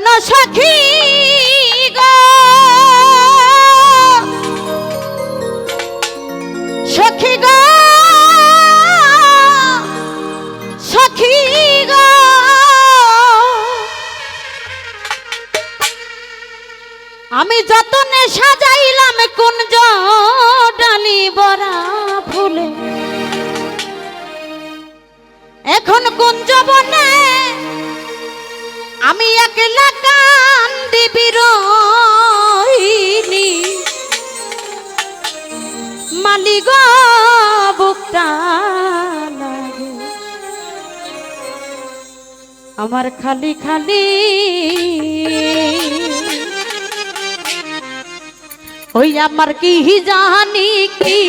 শোন সখী গো। সখী গো। সখী গো। আমি যতনে সাজাইলাম কুঞ্জ ডালি বরা ফুলে। এখন কুঞ্জ বনে আমার খালি খালি। ওই আমার কি জানি কি?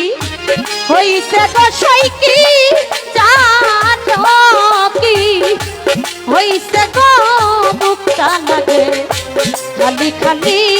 হইছে গোসাই কি? জানো কি? হইছে গো মুক্তা লাগে। খালি খালি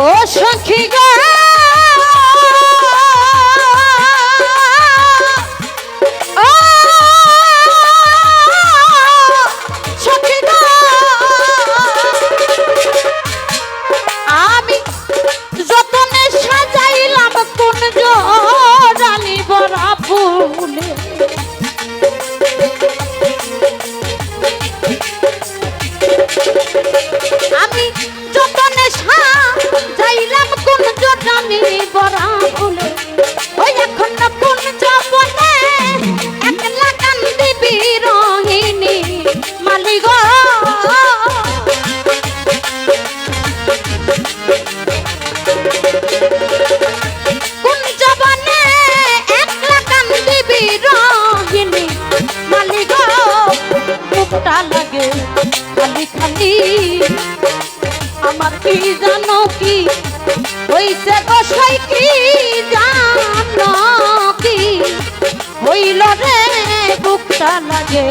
ও সখী গো বুকটা লাগে? খালি খালি। আমার কি জানো কি? হইছে বসাই কি জানো কি? হইল রে বুকটা লাগে।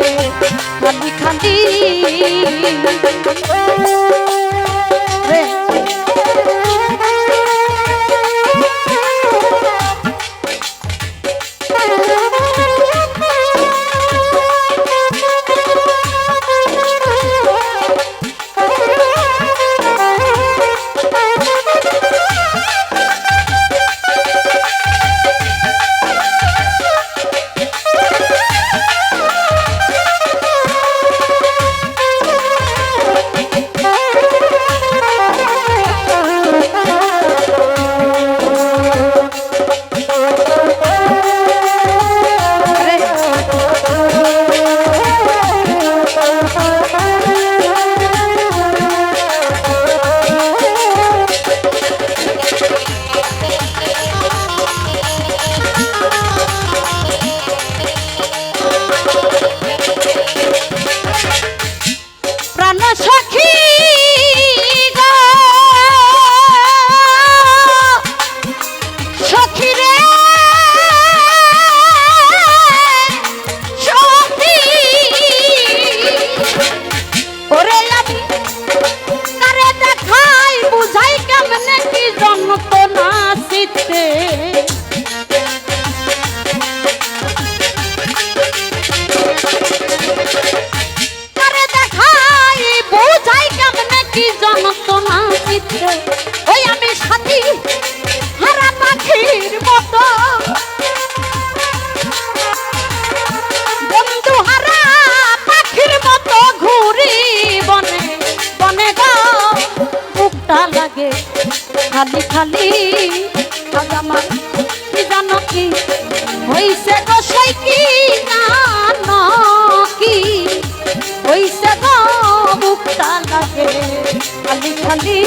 খালি খালি। খালি খালি কি জানো কি? হইছে গো সেই কি কি? হইছে গো লাগে খালি খালি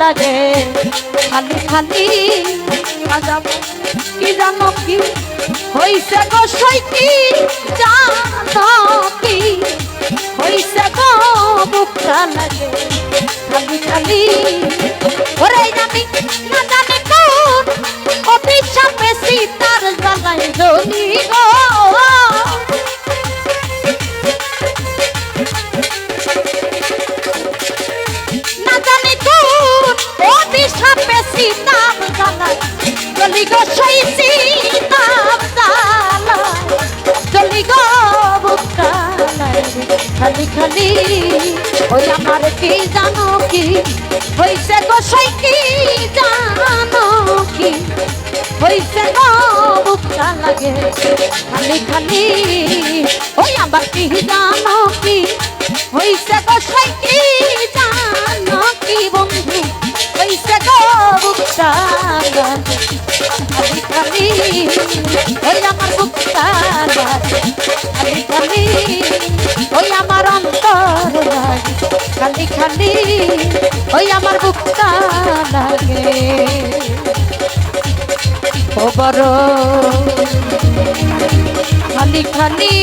লাগে। খালি খালি আজাব কি জানো কি? হইছে গো সৈতি জানো কি? হইছে গো বুকটা লাগে। খালি খালি ওই আমার কি জানো কি? হইছে গো সই কি জানো কি? হইছে গো বুকটা লাগে খালি খালি। ওই আমার কি জানো কি? হইছে গো সই কি জানো কি বন্ধু? হইছে গো বুকটা খালি খালি। ওই আমার বুকটা লাগে খালি খালি। খালি ওই আমার বুকটা লাগে। ও বড় খালি খালি